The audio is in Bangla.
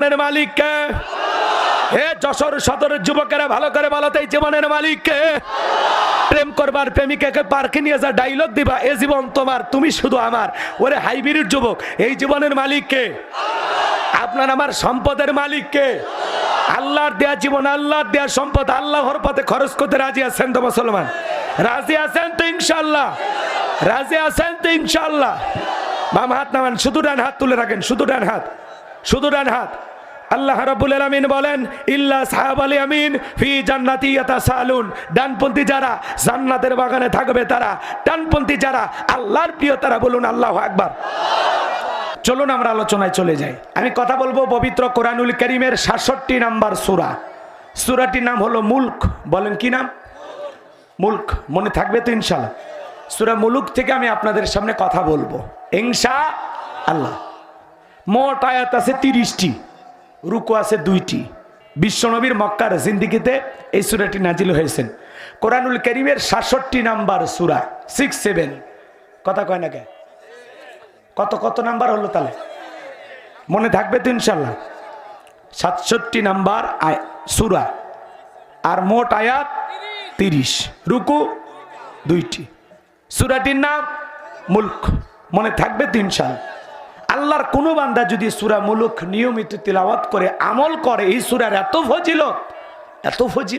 জীবনের মালিককে। হে যশোর সদরের যুবকেরা, ভালো করে বলো তো এই জীবনের মালিককে। প্রেম করবার প্রেমিকাকে পার্কে নিয়ে যা ডাইলগ দিবা, এ জীবন তোমার, তুমি শুধু আমার। ওরে হাইব্রিড যুবক, এই জীবনের মালিককে। আপনার আমার সম্পদের মালিককে। আল্লাহর দেয়া জীবন, আল্লাহর দেয়া সম্পদ, আল্লাহর পথে খরচ করতে রাজি আছেন তো মুসলমান? রাজি আছেন তো ইনশাল্লাহ রাজি আছেন তো ইনশাল্লাহ বাম হাত নামান, শুধু ডান হাত তুলে রাখেন, শুধু ডান হাত, শুধু ডান হাত। আল্লাহ রাব্বুল আলামিন বলেন, ইল্লা সাহাব আলী আমিন ফি জান্নাতি ইয়াতাসালুন। ডানপন্থী যারা জান্নাতের বাগানে থাকবে তারা, ডানপন্থী যারা আল্লাহর প্রিয় তারা বলুন আল্লাহু আকবার। চলুন আমরা আলোচনায় চলে যাই। আমি কথা বলব পবিত্র কোরআনুল করিমের সাতষট্টি নাম্বার সুরা। সুরাটির নাম হলো মুল্ক। বলেন কি নাম? মুল্ক। মনে থাকবে তো ইনশাল্লাহ সুরা মুলুক থেকে আমি আপনাদের সামনে কথা বলব। ইনশা আল্লাহ। মোট আয়াত আছে তিরিশটি। রুকু আছে দুইটি। বিশ্বনবীর মক্কার জিন্দিগিতে এই সুরাটি নাজিল হয়েছেন। কোরআনুল করিমের সাতষট্টি নাম্বার সুরা সিক্স সেভেন কথা কয় না কে? কত কত নাম্বার হলো তাহলে? মনে থাকবে তো ইনশাল্লাহ সাতষট্টি নাম্বার সুরা। আর মোট আয়াত তিরিশ। রুকু দুইটি। সুরাটির নাম মুলক। মনে থাকবে তো ইনশাল্লাহ আল্লাহর কোনো বান্দা যদি সুরা মুলুক নিয়মিত তিলাওয়াত করে আমল করে, এই সুরার এত ফজিলত, এত ফজিল